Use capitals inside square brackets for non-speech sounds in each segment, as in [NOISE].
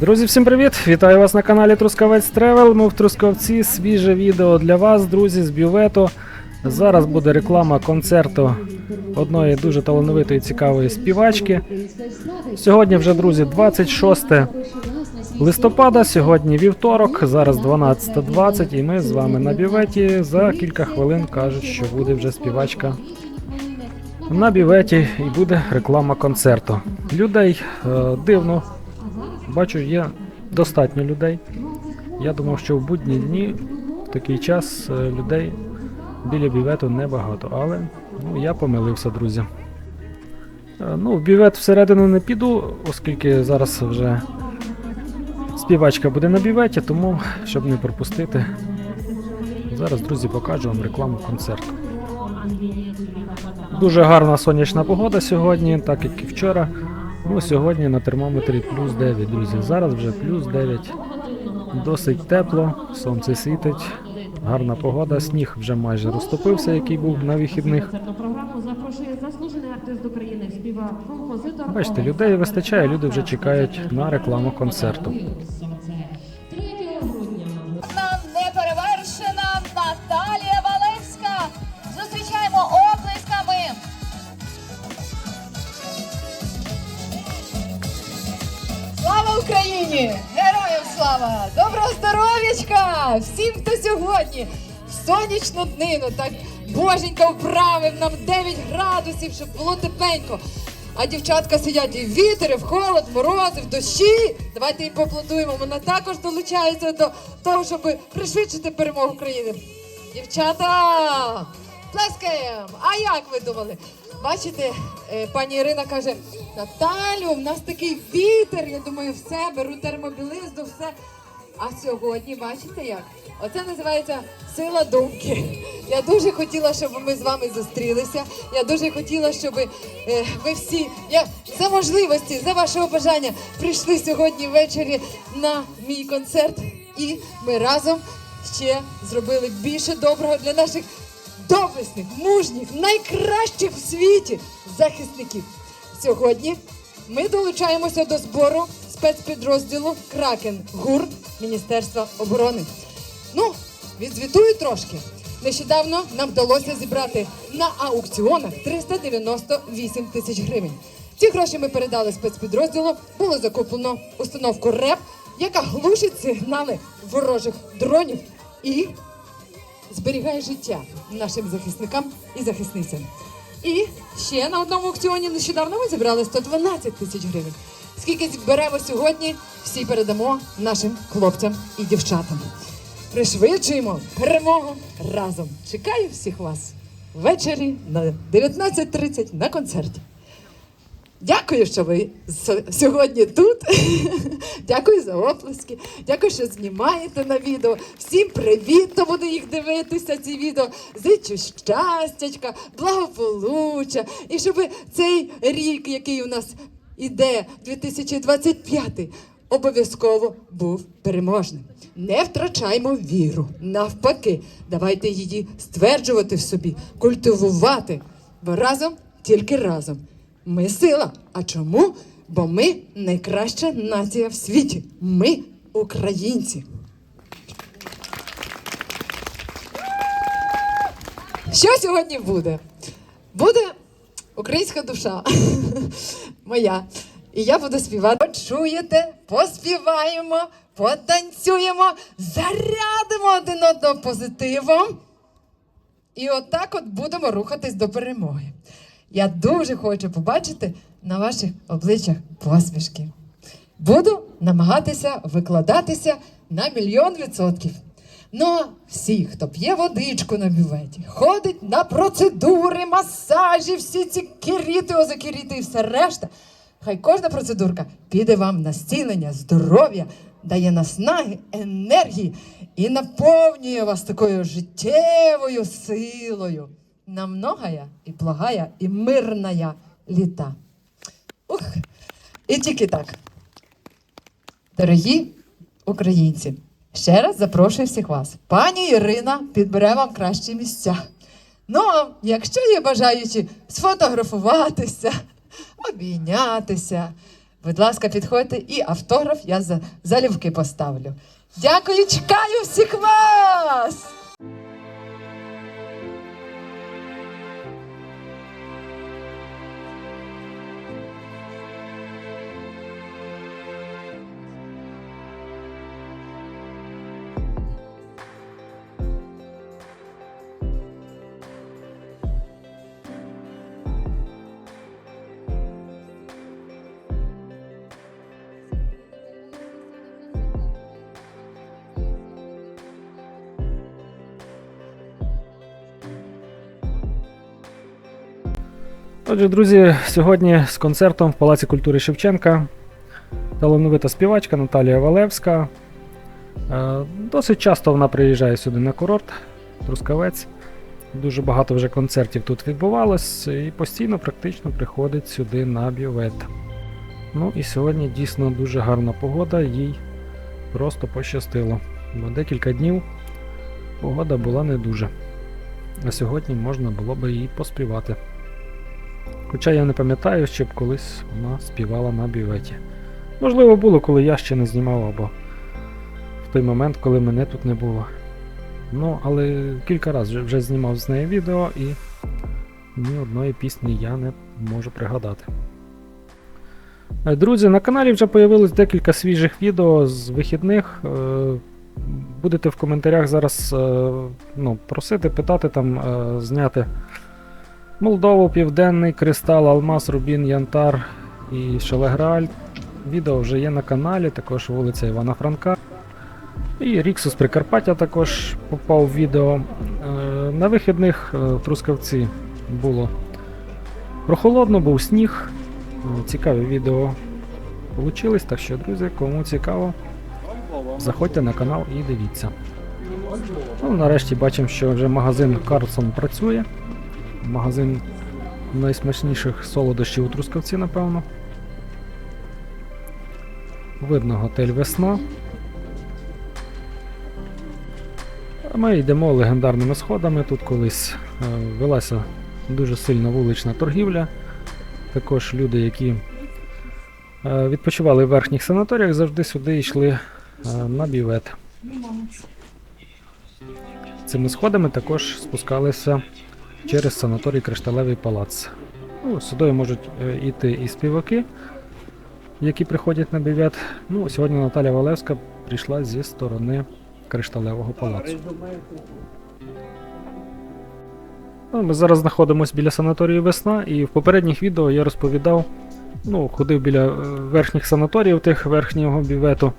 Друзі, всім привіт! Вітаю вас на каналі Трускавець Тревел. Ми в Трускавці. Свіже відео для вас, друзі, з бювету. Зараз буде реклама концерту одної дуже талановитої цікавої співачки. Сьогодні вже, друзі, 26 листопада, сьогодні вівторок, зараз 12.20 і ми з вами на бюветі. За кілька хвилин кажуть, що буде вже співачка на бюветі і буде реклама концерту. Людей е, дивно Бачу, є достатньо людей. Я думав, що в будні дні в такий час е, людей біля бювету небагато, але ну, я помилився, друзі. Е, Ну, в бювет всередину не піду, оскільки зараз вже співачка буде на бюветі, тому щоб не пропустити. Зараз, друзі, покажу вам рекламу концерту. Дуже гарна сонячна погода сьогодні, так як і вчора. Ну, сьогодні на термометрі плюс 9, друзі. Зараз вже плюс 9. Досить тепло, сонце світить, гарна погода, сніг вже майже розтопився, який був на вихідних. Бачите, людей вистачає, люди вже чекають на рекламу концерту. Доброго здоров'ячка! Всім, хто сьогодні в сонячну днину так боженька вправив нам 9 градусів, щоб було тепенько. А дівчатка сидять і в вітер, і в холод, морози, в дощі. Давайте їм поаплодуємо. Вона також долучається до того, щоб пришвидшити перемогу країни. Дівчата! Плескаємо! А як ви думали? Бачите, е, пані Ірина каже: Наталю, в нас такий вітер. Я думаю, все, беру термобілизну, все. А сьогодні, бачите як? Оце називається сила думки. Я дуже хотіла, щоб ми з вами зустрілися. Я дуже хотіла, щоб е, ви всі я, за можливості, за вашого бажання прийшли сьогодні ввечері на мій концерт. І ми разом ще зробили більше доброго для наших доблесних, мужніх, найкращих в світі захисників. Сьогодні ми долучаємося до збору спецпідрозділу Кракен ГУР Міністерства оборони. Ну, відзвітую трошки. Нещодавно нам вдалося зібрати на аукціонах 398 тисяч гривень. Ці гроші ми передали спецпідрозділу. Було закуплено установку РЕП, яка глушить сигнали ворожих дронів і зберігає життя нашим захисникам і захисницям. І ще на одному аукціоні нещодавно ми зібрали 112 тисяч гривень. Скільки зберемо сьогодні, всі передамо нашим хлопцям і дівчатам. Пришвидшуємо перемогу разом. Чекаю всіх вас ввечері на 19.30 на концерті. Дякую, що ви сьогодні тут. [LAUGHS] Дякую за оплески. Дякую, що знімаєте на відео. Всім привіт, хто буде їх дивитися, ці відео. Зичу щастячка, благополуччя. І щоб цей рік, який у нас іде, 2025, обов'язково був переможним. Не втрачаймо віру. Навпаки, давайте її стверджувати в собі, культивувати. Бо разом, тільки разом. Ми сила. А чому? Бо ми найкраща нація в світі. Ми українці. Що сьогодні буде? Буде українська душа [LAUGHS] моя. І я буду співати. Почуєте, поспіваємо, потанцюємо, зарядимо один одного позитивом. І отак от будемо рухатись до перемоги. Я дуже хочу побачити на ваших обличчях посмішки. Буду намагатися викладатися на мільйон відсотків. Ну, а всі, хто п'є водичку на бюветі, ходить на процедури, масажі, всі ці кіріти, озакіріти і все решта. Хай кожна процедурка піде вам на зцілення, здоров'я, дає наснаги, енергії і наповнює вас такою життєвою силою на многая і благая і мирная літа. Ух! І тільки так. Дорогі українці, ще раз запрошую всіх вас. Пані Ірина підбере вам кращі місця. Ну, а якщо є бажаючі сфотографуватися, обійнятися, Будь ласка, підходьте і автограф я за залюбки поставлю. Дякую, чекаю всіх вас! Отже, друзі, сьогодні з концертом в Палаці культури Шевченка талановита співачка Наталія Валевська. Е, Досить часто вона приїжджає сюди на курорт, Трускавець. Дуже багато вже концертів тут відбувалось і постійно практично приходить сюди на бювет. Ну і сьогодні дійсно дуже гарна погода, їй просто пощастило. Бо декілька днів погода була не дуже. А сьогодні можна було би їй поспівати. Хоча я не пам'ятаю, щоб колись вона співала на бюветі. Можливо, було, коли я ще не знімав, або в той момент, коли мене тут не було. Ну, але кілька разів вже знімав з нею відео і ні одної пісні я не можу пригадати. Е, Друзі, на каналі вже появилось декілька свіжих відео з вихідних. Е, Будете в коментарях зараз е, ну, просити, питати там, зняти Молдову, Південний, Кристал, Алмаз, Рубін, Янтар і Шелеграль. Відео вже є на каналі, також вулиця Івана Франка. І Ріксус Прикарпаття також попав в відео. Е, На вихідних е, в Трускавці було прохолодно, був сніг. Е, Цікаві відео получились, так що, друзі, кому цікаво, заходьте на канал і дивіться. Ну, нарешті бачимо, що вже магазин Карлсон працює. Магазин найсмачніших солодощів у Трускавці, напевно. Видно готель Весна. Ми йдемо легендарними сходами. Тут колись е, велася дуже сильна вулична торгівля. Також люди, які е, відпочивали в верхніх санаторіях, завжди сюди йшли е, на бівет. Цими сходами також спускалися через санаторій Кришталевий палац. Ну, сюди можуть е, йти і співаки, які приходять на бівет. Ну, сьогодні Наталя Валевська прийшла зі сторони Кришталевого палацу. Ну, ми зараз знаходимося біля санаторію Весна, і в попередніх відео я розповідав, ну, ходив біля е, верхніх санаторіїв тих верхнього бівету.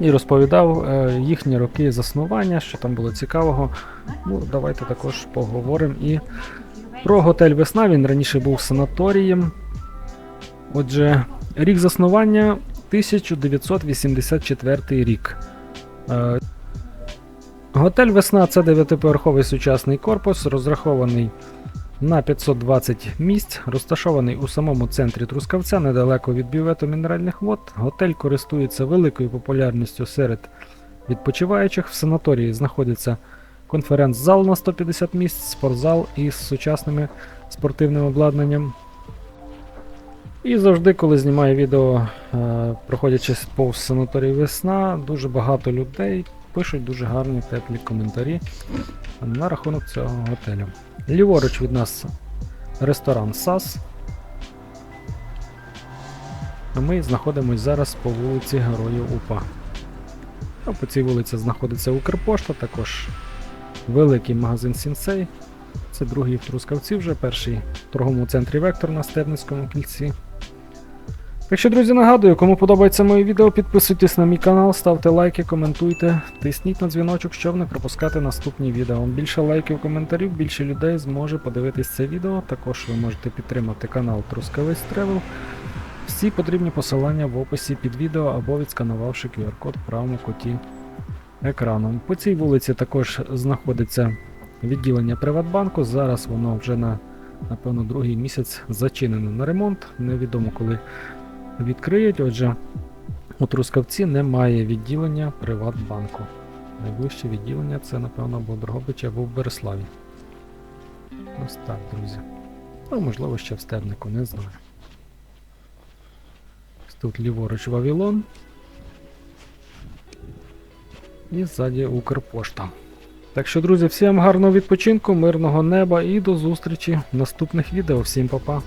І розповідав е, їхні роки заснування, що там було цікавого. Ну, давайте також поговоримо і про готель Весна. Він раніше був санаторієм. Отже, рік заснування 1984 рік. Е, Готель Весна це дев'ятиповерховий сучасний корпус, розрахований на 520 місць, розташований у самому центрі Трускавця, недалеко від бювету мінеральних вод. Готель користується великою популярністю серед відпочиваючих. В санаторії знаходиться конференц-зал на 150 місць, спортзал із сучасними спортивним обладнанням. І завжди, коли знімаю відео, е, проходячи повз санаторій Весна, дуже багато людей пишуть дуже гарні теплі коментарі на рахунок цього готелю. Ліворуч від нас ресторан САС. Ми знаходимося зараз по вулиці Героїв УПА. По цій вулиці знаходиться Укрпошта, також великий магазин Сінсей. Це другий в Трускавці вже, перший в торговому центрі Вектор на Стерницькому кільці. Так що, друзі, нагадую, кому подобається моє відео, підписуйтесь на мій канал, ставте лайки, коментуйте, тисніть на дзвіночок, щоб не пропускати наступні відео. Більше лайків, коментарів, більше людей зможе подивитись це відео. Також ви можете підтримати канал Трускавець Тревел. Всі потрібні посилання в описі під відео або відсканувавши QR-код в правому куті екрану. По цій вулиці також знаходиться відділення Приватбанку. Зараз воно вже на напевно другий місяць зачинено на ремонт. Невідомо коли відкриють. Отже, у Трускавці немає відділення Приватбанку. Найближче відділення це, напевно, або Дрогобичі, або в Береславі. Ось так, друзі. Ну, можливо, ще в Стебнику, не знаю. Тут ліворуч Вавилон. І ззаді Укрпошта. Так що, друзі, всім гарного відпочинку, мирного неба і до зустрічі в наступних відео. Всім па-па!